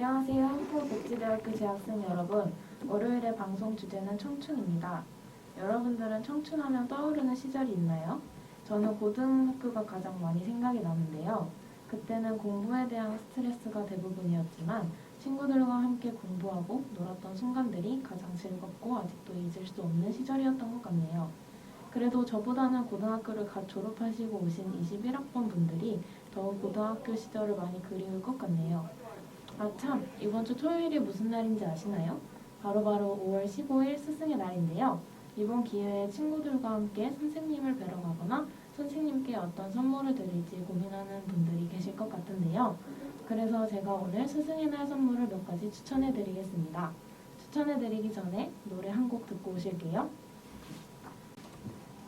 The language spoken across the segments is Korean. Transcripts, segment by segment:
안녕하세요. 한국복지대학교 재학생 여러분. 월요일의 방송 주제는 청춘입니다. 여러분들은 청춘하면 떠오르는 시절이 있나요? 저는 고등학교가 가장 많이 생각이 나는데요. 그때는 공부에 대한 스트레스가 대부분이었지만 친구들과 함께 공부하고 놀았던 순간들이 가장 즐겁고 아직도 잊을 수 없는 시절이었던 것 같네요. 그래도 저보다는 고등학교를 갓 졸업하시고 오신 21학번 분들이 더욱 고등학교 시절을 많이 그리울 것 같네요. 아 참, 이번 주 토요일이 무슨 날인지 아시나요? 바로 바로 5월 15일 스승의 날인데요. 이번 기회에 친구들과 함께 선생님을 뵈러 가거나 선생님께 어떤 선물을 드릴지 고민하는 분들이 계실 것 같은데요. 그래서 제가 오늘 스승의 날 선물을 몇 가지 추천해 드리겠습니다. 추천해 드리기 전에 노래 한 곡 듣고 오실게요.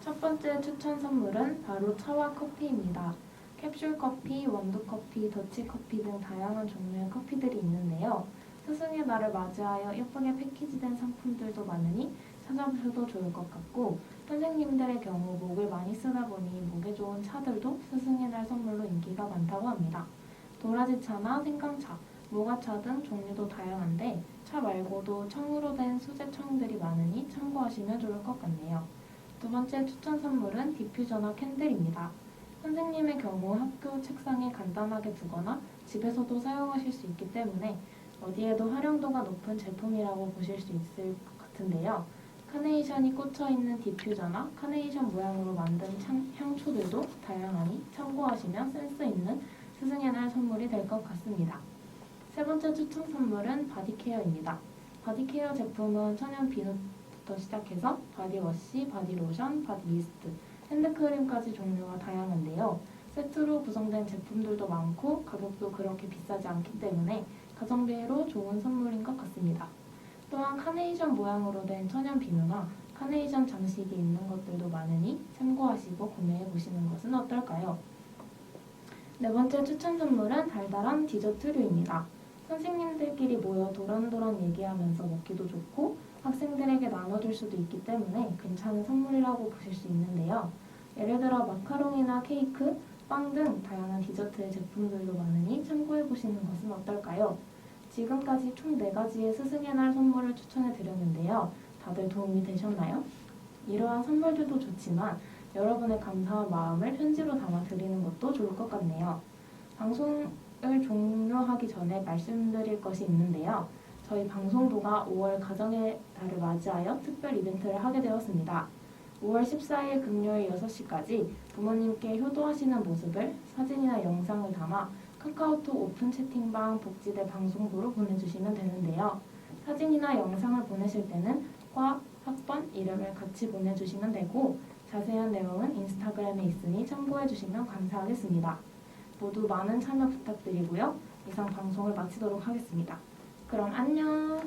첫 번째 추천 선물은 바로 차와 커피입니다. 캡슐 커피, 원두 커피, 더치 커피 등 다양한 종류의 커피들이 있는데요. 스승의 날을 맞이하여 예쁘게 패키지된 상품들도 많으니 찾아보셔도 좋을 것 같고 선생님들의 경우 목을 많이 쓰다 보니 목에 좋은 차들도 스승의 날 선물로 인기가 많다고 합니다. 도라지차나 생강차, 모가차 등 종류도 다양한데 차 말고도 청으로 된 수제 청들이 많으니 참고하시면 좋을 것 같네요. 두 번째 추천 선물은 디퓨저나 캔들입니다. 선생님의 경우 학교 책상에 간단하게 두거나 집에서도 사용하실 수 있기 때문에 어디에도 활용도가 높은 제품이라고 보실 수 있을 것 같은데요. 카네이션이 꽂혀 있는 디퓨저나 카네이션 모양으로 만든 향, 향초들도 다양하니 참고하시면 센스 있는 스승의 날 선물이 될 것 같습니다. 세 번째 추천 선물은 바디케어입니다. 바디케어 제품은 천연 비누부터 시작해서 바디워시, 바디로션, 바디미스트, 핸드크림까지 종류가 다양한데요. 세트로 구성된 제품들도 많고 가격도 그렇게 비싸지 않기 때문에 가성비로 좋은 선물인 것 같습니다. 또한 카네이션 모양으로 된 천연 비누나 카네이션 장식이 있는 것들도 많으니 참고하시고 구매해 보시는 것은 어떨까요? 네 번째 추천 선물은 달달한 디저트류입니다. 선생님들끼리 모여 도란도란 얘기하면서 먹기도 좋고 학생들에게 나눠줄 수도 있기 때문에 괜찮은 선물이라고 보실 수 있는데요. 예를 들어 마카롱이나 케이크, 빵 등 다양한 디저트의 제품들도 많으니 참고해 보시는 것은 어떨까요? 지금까지 총 4가지의 스승의 날 선물을 추천해 드렸는데요. 다들 도움이 되셨나요? 이러한 선물들도 좋지만 여러분의 감사한 마음을 편지로 담아 드리는 것도 좋을 것 같네요. 방송을 종료하기 전에 말씀드릴 것이 있는데요. 저희 방송부가 5월 가정의 달을 맞이하여 특별 이벤트를 하게 되었습니다. 5월 14일 금요일 6시까지 부모님께 효도하시는 모습을 사진이나 영상을 담아 카카오톡 오픈 채팅방 복지대 방송부로 보내주시면 되는데요. 사진이나 영상을 보내실 때는 과, 학번, 이름을 같이 보내주시면 되고 자세한 내용은 인스타그램에 있으니 참고해주시면 감사하겠습니다. 모두 많은 참여 부탁드리고요. 이상 방송을 마치도록 하겠습니다. 그럼 안녕!